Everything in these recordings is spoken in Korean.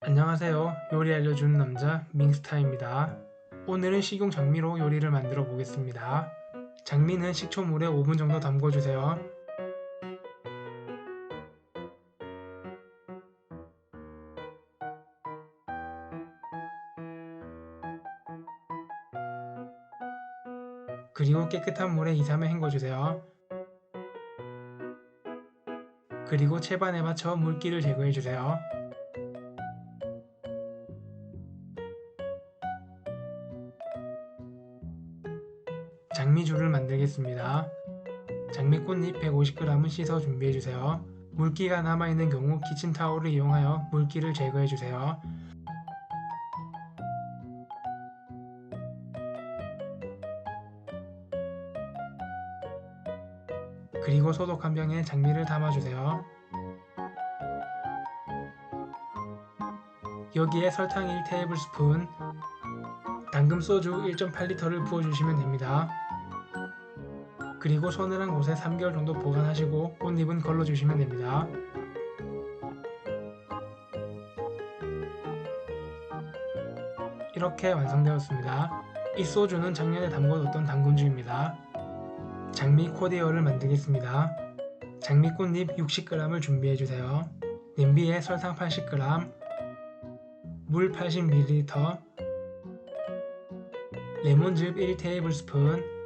안녕하세요. 요리 알려주는 남자 밍스타입니다. 오늘은 식용 장미로 요리를 만들어 보겠습니다. 장미는 식초물에 5분 정도 담궈주세요. 그리고 깨끗한 물에 2, 3회 헹궈주세요. 그리고 채반에 받쳐 물기를 제거해주세요. 장미주를 만들겠습니다. 장미꽃잎 150g은 씻어 준비해주세요. 물기가 남아있는 경우 키친타올을 이용하여 물기를 제거해주세요. 그리고 소독한 병에 장미를 담아주세요. 여기에 설탕 1테이블스푼, 당금 소주 1.8리터를 부어주시면 됩니다. 그리고 서늘한 곳에 3개월 정도 보관하시고 꽃잎은 걸러주시면 됩니다. 이렇게 완성되었습니다. 이 소주는 작년에 담궈뒀던 당근주입니다. 장미 코디어를 만들겠습니다. 장미 꽃잎 60g을 준비해주세요. 냄비에 설탕 80g, 물 80ml, 레몬즙 1테이블스푼,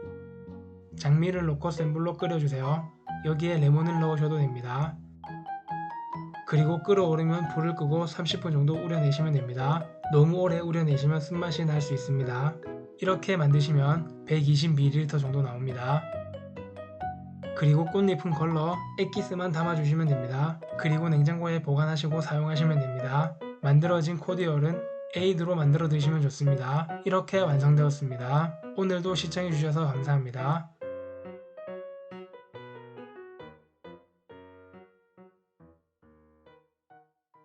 장미를 넣고 센 불로 끓여주세요. 여기에 레몬을 넣으셔도 됩니다. 그리고 끓어오르면 불을 끄고 30분 정도 우려내시면 됩니다. 너무 오래 우려내시면 쓴맛이 날 수 있습니다. 이렇게 만드시면 120ml 정도 나옵니다. 그리고 꽃잎은 걸러 액기스만 담아주시면 됩니다. 그리고 냉장고에 보관하시고 사용하시면 됩니다. 만들어진 코디얼은 에이드로 만들어 드시면 좋습니다. 이렇게 완성되었습니다. 오늘도 시청해주셔서 감사합니다.